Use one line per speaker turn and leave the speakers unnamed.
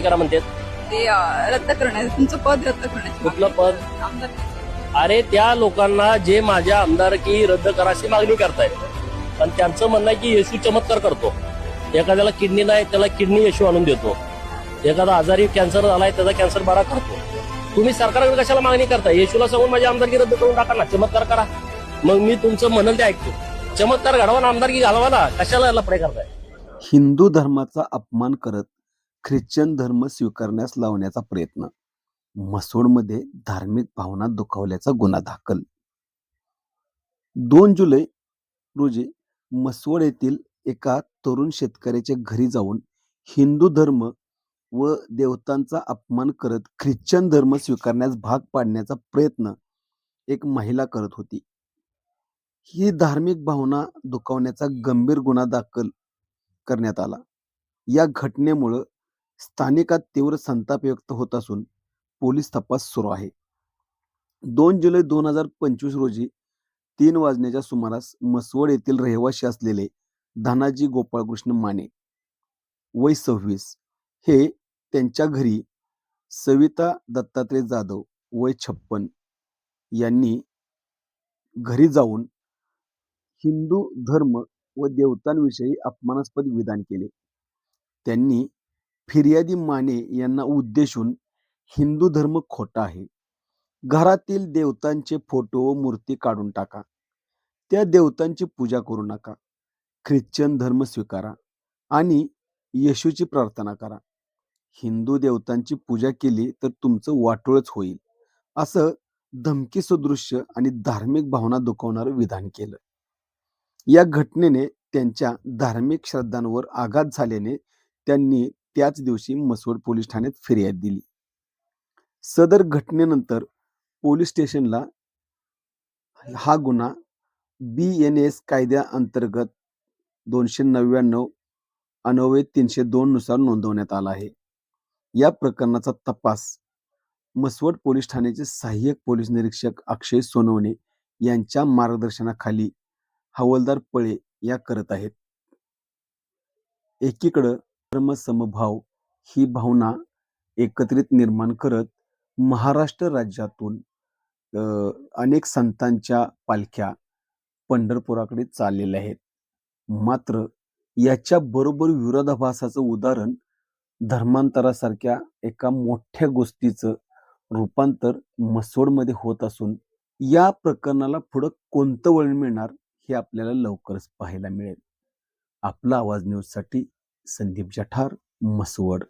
कारवाई करा म्हणतात.
ते अं, रद्द करण्याचं तुमचं पद रद्द करण्याचं
कुठलं पद?
आमदार
अरे त्या लोकांना जे माझ्या आमदारकी रद्द करायची मागणी करतायत आणि त्यांचं म्हणणं आहे की येशू चमत्कार करतो. एखाद्याला किडनी नाही त्याला किडनी येशू आणून देतो. एखादा आजारी कॅन्सर झालाय त्याचा कॅन्सर बरा करतो. तुम्ही सरकारकडे कशाला मागणी करताय? येशूला सांगून माझी आमदारकी रद्द करून टाका ना. चमत्कार करा. मग मी तुमचं म्हणल ते ऐकतो. चमत्कार घडवा ना आमदारकी घालवा ना. कशाला लफडे करताय?
हिंदू धर्माचा अपमान करत ख्रिश्चन धर्म स्वीकारण्यास लावण्याचा प्रयत्न. मसूडमध्ये धार्मिक भावना दुखावल्याचा गुन्हा दाखल. दोन जुलै रोजी मसवड येथील एका तरुण शेतकऱ्याच्या घरी जाऊन हिंदू धर्म व देवतांचा अपमान करत ख्रिश्चन धर्म स्वीकारण्यास भाग पाडण्याचा प्रयत्न एक महिला करत होती. ही धार्मिक भावना दुखावण्याचा गंभीर गुन्हा दाखल करण्यात आला. या घटनेमुळं स्थानिकात तीव्र संताप व्यक्त होत असून पोलीस तपास सुरू आहे. दोन जुलै दोन हजार पंचवीस रोजी तीन वाजण्याच्या सुमारास मसवड येथील रहिवासी असलेले धनाजी गोपाळकृष्ण माने वय सव्वीस हे त्यांच्या घरी सविता दत्तात्रय जाधव वय छप्पन यांनी घरी जाऊन हिंदू धर्म व देवतांविषयी अपमानास्पद विधान केले. त्यांनी फिर्यादी माने यांना उद्देशून हिंदू धर्म खोटा आहे. घरातील देवतांचे फोटो व मूर्ती काढून टाका. त्या देवतांची पूजा करू नका. ख्रिश्चन धर्म स्वीकारा आणि येशूची प्रार्थना करा. हिंदू देवतांची पूजा केली तर तुमचं वाटोळच होईल. असं धमकी सदृश्य आणि धार्मिक भावना दुखवणारं विधान केलं. या घटनेने त्यांच्या धार्मिक श्रद्धांवर आघात झाल्याने त्यांनी त्याच दिवशी मसवड पोलीस ठाण्यात फिर्याद दिली. सदर घटनेनंतर पोलीस स्टेशनला हा गुन्हा बी एन एस कायद्याअंतर्गत दोनशे नव्याण्णव अन्वय तीनशे दोन नुसार नोंदवण्यात आला आहे. या प्रकरणाचा तपास मसवड पोलीस ठाण्याचे सहाय्यक पोलीस निरीक्षक अक्षय सोनवणे यांच्या मार्गदर्शनाखाली हवालदार पळे या करत आहेत. एकीकडं धर्मसमभाव ही भावना एकत्रित निर्माण करत महाराष्ट्र राज्यातून अनेक संतांच्या पालख्या पंढरपुराकडे चाललेल्या आहेत. मात्र याच्या बरोबर विरोधाभासाचं उदाहरण धर्मांतरासारख्या एका मोठ्या गोष्टीचं रूपांतर मसोडमध्ये होत असून या प्रकरणाला पुढं कोणतं वळण मिळणार हे आपल्याला लवकरच पाहायला मिळेल. आपला आवाज न्यूजसाठी संदीप जठार मसवड